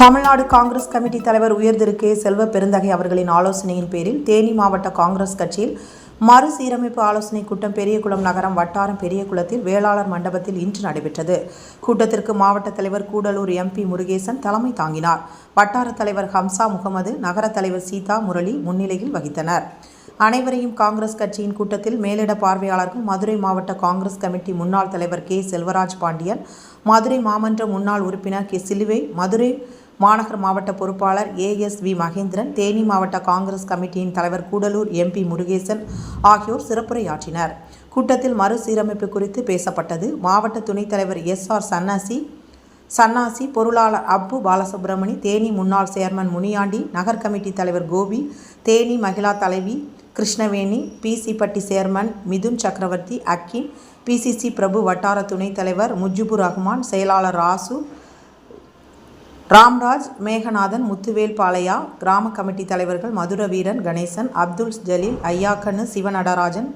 Tamil Nadu Congress committee தலைவர் உயர் K. Selva Perunthagai அவர்களின் ஆலோசனையின் பேரில் தேனி மாவட்ட காங்கிரஸ் கட்சியில் மறுசீரமைப்பு ஆலோசனை கூட்டம் பெரியகுளம் நகரம் வட்டாரம் பெரியகுளத்தில் வேளாளர் மண்டபத்தில் இன்று நடைபெற்றது. கூட்டத்திற்கு மாவட்ட தலைவர் கூடலூர் எம்பி முருகேசன் தலைமை தாங்கினார். வட்டார தலைவர் ஹம்சா முகமது நகர தலைவர் சீதா முரளி முன்னிலையில் வகித்தனர். அனைவரையும் காங்கிரஸ் கட்சியின் கூட்டத்தில் மேலிட பார்வையாளர்கள் மதுரை மாவட்ட காங்கிரஸ் கமிட்டி முன்னாள் தலைவர் கே. செல்வராஜ் பாண்டியன் மதுரை மாமன்ற முன்னாள் உறுப்பினர் கே. சிலுவை மதுரை மாநகர் மாவட்ட பொறுப்பாளர் ஏஎஸ் வி மகேந்திரன் தேனி மாவட்ட காங்கிரஸ் கமிட்டியின் தலைவர் கூடலூர் எம்பி முருகேசன் ஆகியோர் சிறப்புரையாற்றினர். கூட்டத்தில் மறுசீரமைப்பு குறித்து பேசப்பட்டது. மாவட்ட துணைத் தலைவர் எஸ் ஆர் சன்னாசி சன்னாசி பொருளாளர் அப்பு பாலசுப்ரமணி தேனி முன்னாள் சேர்மன் முனியாண்டி நகர் கமிட்டி தலைவர் கோபி தேனி மகிழா தலைவி கிருஷ்ணவேணி பிசிப்பட்டி சேர்மன் மிதுன் சக்கரவர்த்தி அக்கின் பிசிசி பிரபு வட்டார துணைத் தலைவர் முஜிபுர் ரஹ்மான் செயலாளர் ராசு ராம்ராஜ் மேகநாதன் முத்துவேல் பாலையா கிராம கமிட்டி தலைவர்கள் மதுர வீரன் கணேசன் அப்துல் ஜலீல் ஐயாக்கண்ணு சிவநடராஜன்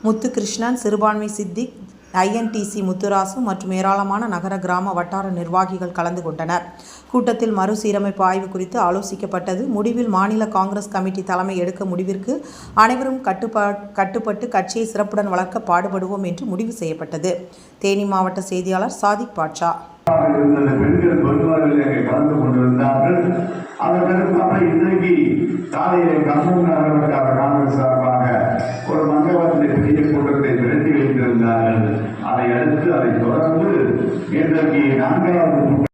முத்துகிருஷ்ணன் சிறுபான்மை சித்திக் ஐஎன்டிசி முத்துராசு மற்றும் ஏராளமான நகர கிராம வட்டார நிர்வாகிகள் கலந்து கொண்டனர். கூட்டத்தில் மறுசீரமைப்பு ஆய்வு குறித்து ஆலோசிக்கப்பட்டது. முடிவில் மாநில காங்கிரஸ் கமிட்டி தலைமை எடுக்க முடிவிற்கு அனைவரும் கட்டுப்பா கட்டுப்பட்டு கட்சியை சிறப்புடன் வளர்க்க பாடுபடுவோம் என்று முடிவு செய்யப்பட்டது. தேனி மாவட்ட செய்தியாளர் சாதிக் பாட்ஷா. பெண்கள் பொதுவாரில் கலந்து கொண்டிருந்தார்கள். அதற்கடுப்பாக இன்றைக்கு கூட்டத்தை அதை தொடர்ந்து இன்றைக்கு நான்காவது